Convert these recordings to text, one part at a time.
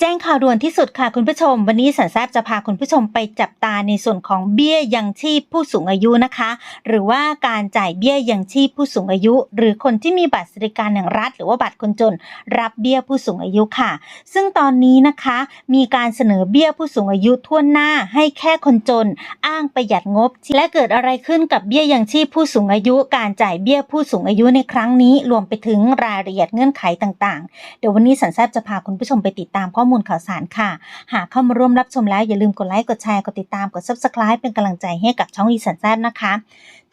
แจ้งข่าวด่วนที่สุดค่ะคุณผู้ชม วันนี้สันแซบจะพาคุณผู้ชมไปจับตาในส่วนของเบี้ยยังชีพผู้สูงอายุนะคะ หรือว่าการจ่ายเบี้ยยังชีพผู้สูงอายุ หรือคนที่มีบัตรสวัสดิการแห่งรัฐ หรือว่าบัตรคนจน รับเบี้ยผู้สูงอายุค่ะ ซึ่งตอนนี้นะคะมีการเสนอเบี้ยผู้สูงอายุทั่วหน้าให้แค่คนจน อ้างประหยัดงบ และเกิดอะไรขึ้นกับเบี้ยยังชีพผู้สูงอายุ การจ่ายเบี้ยผู้สูงอายุในครั้งนี้ รวมไปถึงรายละเอียดเงื่อนไขต่างๆเดี๋ยววันนี้สันแซบจะพาคุณผู้ชมไปติดตามข้ออมูลข่าวสารค่ะ หากเข้ามาร่วมรับชมแล้วอย่าลืมกดไลค์กดแชร์กดติดตามกด subscribe เป็นกำลังใจให้กับช่องอีสันแซบนะคะ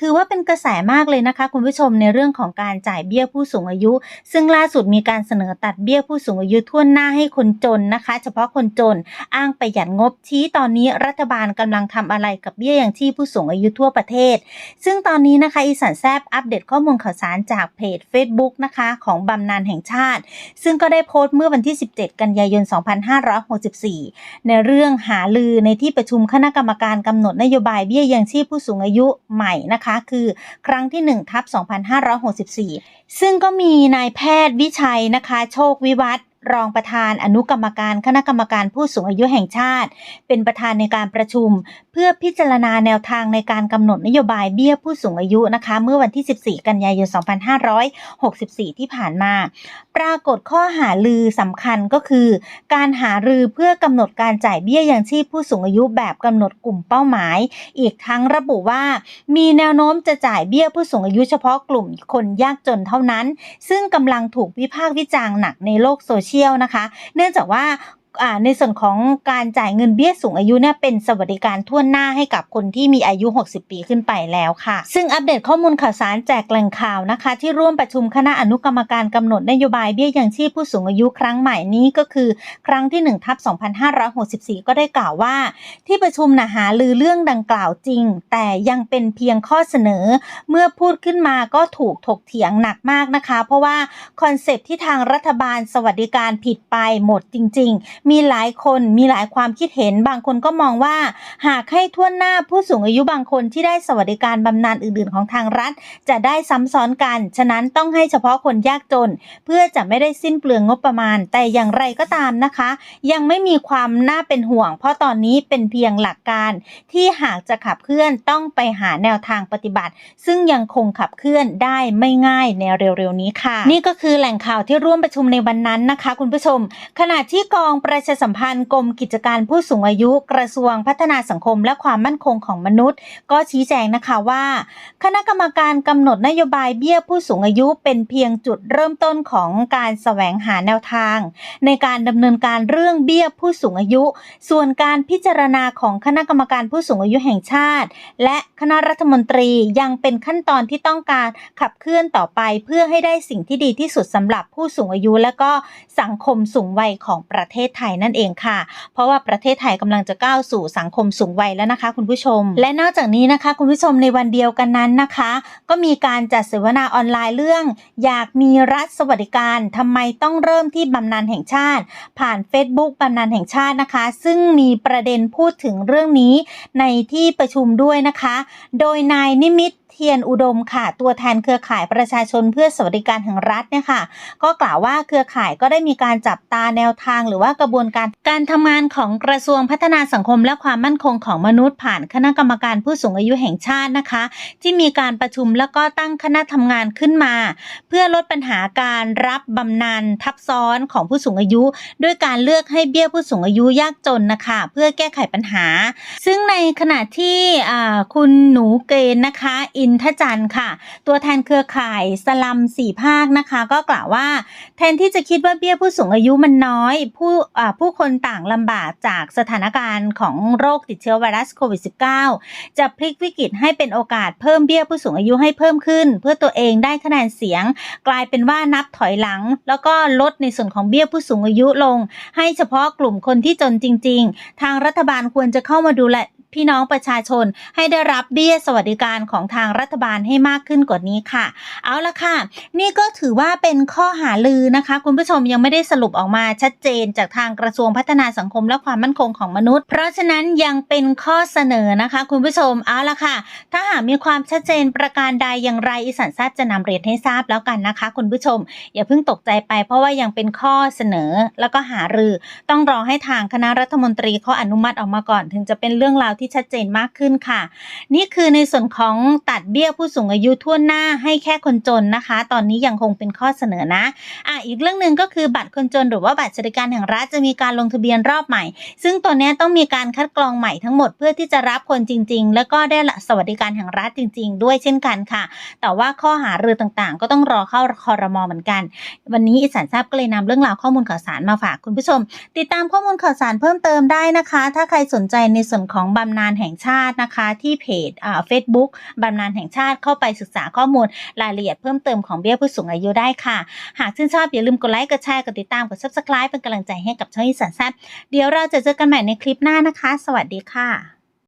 ถือว่าเป็นกระแสมากเลยนะคะ คุณผู้ชมในเรื่องของการจ่ายเบี้ยผู้สูงอายุ ซึ่งล่าสุดมีการเสนอตัดเบี้ยผู้สูงอายุทั่วหน้าให้คนจนนะคะ เฉพาะคนจนอ้างประหยัดงบชี้ตอนนี้รัฐบาลกำลังทำอะไรกับเบี้ยอยังชีพผู้สูงอายุทั่วประเทศ ซึ่งตอนนี้นะคะอีสันแซบอัปเดตข้อมูลข่าวสารจากเพจ Facebook นะคะ ของบำนาญแห่งชาติ ซึ่งก็ได้โพสต์เมื่อวันที่ 17 กันยายน2564 ในเรื่องหาลือในที่ประชุมคณะกรรมการกำหนดนโยบายเบี้ยยังชีพผู้สูงอายุใหม่นะคะ คือครั้งที่1ทับ2564 ซึ่งก็มีนายแพทย์วิชัยนะคะ โชควิวัฒน รองประธานอนุกรรมการคณะกรรมการผู้สูงอายุแห่งชาติ เป็นประธานในการประชุม เพื่อพิจารณาแนวทางในการกำหนดนโยบายเบี้ยผู้สูงอายุนะคะ เมื่อวันที่ 14 กันยายน 2564 ที่ผ่านมา ปรากฏข้อหาลือสำคัญก็คือ การหารือเพื่อกำหนดการจ่ายเบี้ยยังชีพผู้สูงอายุแบบกำหนดกลุ่มเป้าหมาย อีกทั้งระบุว่า มีแนวโน้มจะจ่ายเบี้ยผู้สูงอายุเฉพาะกลุ่มคนยากจนเท่านั้น ซึ่งกำลังถูกวิพากษ์วิจารณ์หนักในโลกโซเชียลเชียลนะคะ เนื่องจากว่า ในส่วนของการจ่ายเงินเบี้ยสูงอายุเนี่ยเป็นสวัสดิการทั่วหน้าให้กับคนที่มีอายุ 60 ปีขึ้นไปแล้วค่ะ ซึ่งอัปเดตข้อมูลข่าวสารแจกแหล่งข่าวนะคะ ที่ร่วมประชุมคณะอนุกรรมการกำหนดนโยบายเบี้ยยังชีพผู้สูงอายุครั้งใหม่นี้ก็คือ ครั้งที่1ทับ2564 ก็ได้กล่าวว่า ที่ประชุมนะหาลือเรื่องดังกล่าวจริง แต่ยังเป็นเพียงข้อเสนอ เมื่อพูดขึ้นมาก็ถูกถกเถียงหนักมากนะคะ เพราะว่าคอนเซปที่ทางรัฐบาลสวัสดิการผิดไปหมดจริง ๆมีหลายคนมีหลายความคิดเห็น บางคนก็มองว่า หากให้ทั่วหน้าผู้สูงอายุบางคนที่ได้สวัสดิการบำนาญอื่นๆ ของทางรัฐ จะได้ซ้ำซ้อนกัน ฉะนั้นต้องให้เฉพาะคนยากจน เพื่อจะไม่ได้สิ้นเปลืองงบประมาณ แต่อย่างไรก็ตามนะคะ ยังไม่มีความน่าเป็นห่วง เพราะตอนนี้เป็นเพียงหลักการ ที่หากจะขับเคลื่อนต้องไปหาแนวทางปฏิบัติ ซึ่งยังคงขับเคลื่อนได้ไม่ง่ายในเร็วๆนี้ค่ะ นี่ก็คือแหล่งข่าวที่ร่วมประชุมในวันนั้นนะคะ คุณผู้ชม ขณะที่กองประชาสัมพันธ์กรมกิจการผู้สูงอายุกระทรวงพัฒนาสังคมและความมั่นคงของมนุษย์ ก็ชี้แจงนะคะว่า คณะกรรมการกำหนดนโยบายเบี้ยผู้สูงอายุเป็นเพียงจุดเริ่มต้นของการแสวงหาแนวทาง ในการดำเนินการเรื่องเบี้ยผู้สูงอายุ ส่วนการพิจารณาของคณะกรรมการผู้สูงอายุแห่งชาติ และคณะรัฐมนตรียังเป็นขั้นตอนที่ต้องการขับเคลื่อนต่อไปเพื่อให้ได้สิ่งที่ดีที่สุดสำหรับผู้สูงอายุ และก็สังคมสูงวัยของประเทศไทยนั่นเองค่ะ เพราะว่าประเทศไทยกำลังจะก้าวสู่สังคมสูงวัยแล้วนะคะ คุณผู้ชม และนอกจากนี้นะคะ คุณผู้ชมในวันเดียวกันนั้นนะคะ ก็มีการจัดเสวนาออนไลน์เรื่อง อยากมีรัฐสวัสดิการทำไมต้องเริ่มที่บำนาญแห่งชาติ ผ่าน Facebook บำนาญแห่งชาตินะคะ ซึ่งมีประเด็นพูดถึงเรื่องนี้ในที่ประชุมด้วยนะคะ โดยนายนิมิต เทียนอุดมค่ะ ตัวแทนเครือข่ายประชาชนเพื่อสวัสดิการแห่งรัฐเนี่ยค่ะก็กล่าวว่าเครือข่ายก็ได้มีการจับตาแนวทาง หรือว่ากระบวนการการทำงานของกระทรวงพัฒนาสังคมและความมั่นคงของมนุษย์ผ่านคณะกรรมการผู้สูงอายุแห่งชาตินะคะ ที่มีการประชุมแล้วก็ตั้งคณะทำงานขึ้นมา เพื่อลดปัญหาการรับบำนาญทับซ้อนของผู้สูงอายุ ด้วยการเลือกให้เบี้ยผู้สูงอายุยากจนนะคะ เพื่อแก้ไขปัญหา ซึ่งในขณะที่คุณหนูเกณฑ์นะคะอินทจันทร์ค่ะ ตัวแทนเครือข่ายสลัมสี่ภาคนะคะ ก็กล่าวว่า แทนที่จะคิดว่าเบี้ยผู้สูงอายุมันน้อย ผู้ผู้คนต่างลำบากจากสถานการณ์ของโรคติดเชื้อไวรัสโควิด -19 จะพลิกวิกฤตให้เป็นโอกาสเพิ่มเบี้ยผู้สูงอายุให้เพิ่มขึ้น เพื่อตัวเองได้คะแนนเสียง กลายเป็นว่านับถอยหลัง แล้วก็ลดในส่วนของเบี้ยผู้สูงอายุลง ให้เฉพาะกลุ่มคนที่จนจริง ๆ ทางรัฐบาลควรจะเข้ามาดูแล พี่น้องประชาชนให้ได้รับเบี้ยสวัสดิการของทางรัฐบาลให้มากขึ้นกว่านี้ค่ะ เอาละค่ะ นี่ก็ถือว่าเป็นข้อหาลือนะคะ คุณผู้ชมยังไม่ได้สรุปออกมาชัดเจนจากทางกระทรวงพัฒนาสังคมและความมั่นคงของมนุษย์ เพราะฉะนั้นยังเป็นข้อเสนอนะคะ คุณผู้ชมเอาละค่ะ ถ้าหากมีความชัดเจนประการใดอย่างไรอีสานทราบจะนำเรียนให้ทราบแล้วกันนะคะ คุณผู้ชม อย่าเพิ่งตกใจไป เพราะว่ายังเป็นข้อเสนอแล้วก็หารือ ต้องรอให้ทางคณะรัฐมนตรีเขาอนุมัติออกมาก่อน ถึงจะเป็นเรื่องราวที่ชัดเจนมากขึ้นค่ะ นี่คือในส่วนของตัดเบี้ยผู้สูงอายุทั่วหน้าให้แค่คนจนนะคะ ตอนนี้ยังคงเป็นข้อเสนอนะอะอีกเรื่องหนึ่งก็คือบัตรคนจนหรือว่าบัตรสวัสดิการแห่งรัฐจะมีการลงทะเบียนรอบใหม่ ซึ่งตัวนี้ต้องมีการคัดกรองใหม่ทั้งหมดเพื่อที่จะรับคนจริง ๆ แล้วก็ได้สวัสดิการแห่งรัฐจริง ๆ ด้วยเช่นกันค่ะ แต่ว่าข้อหารือต่างๆ ก็ต้องรอเข้าคอรมอเหมือนกัน วันนี้อีสานทราบก็เลยนำเรื่องราวข้อมูลข่าวสารมาฝากคุณผู้ชม ติดตามข้อมูลข่าวสารเพิ่มเติมได้นะคะ ถ้าใครสนใจในส่วนของบำนาญแห่งชาตินะคะที่เพจเฟซบุ๊กบำนาญแห่งชาติเข้าไปศึกษาข้อมูลรายละเอียดเพิ่มเติมของเบี้ยผู้สูงอายุได้ค่ะ หากชื่นชอบอย่าลืมกดไลค์กดแชร์กดติดตามกด subscribe เป็นกำลังใจให้กับช่องอีสานแซ่บเดี๋ยวเราจะเจอกันใหม่ในคลิปหน้านะคะ สวัสดีค่ะ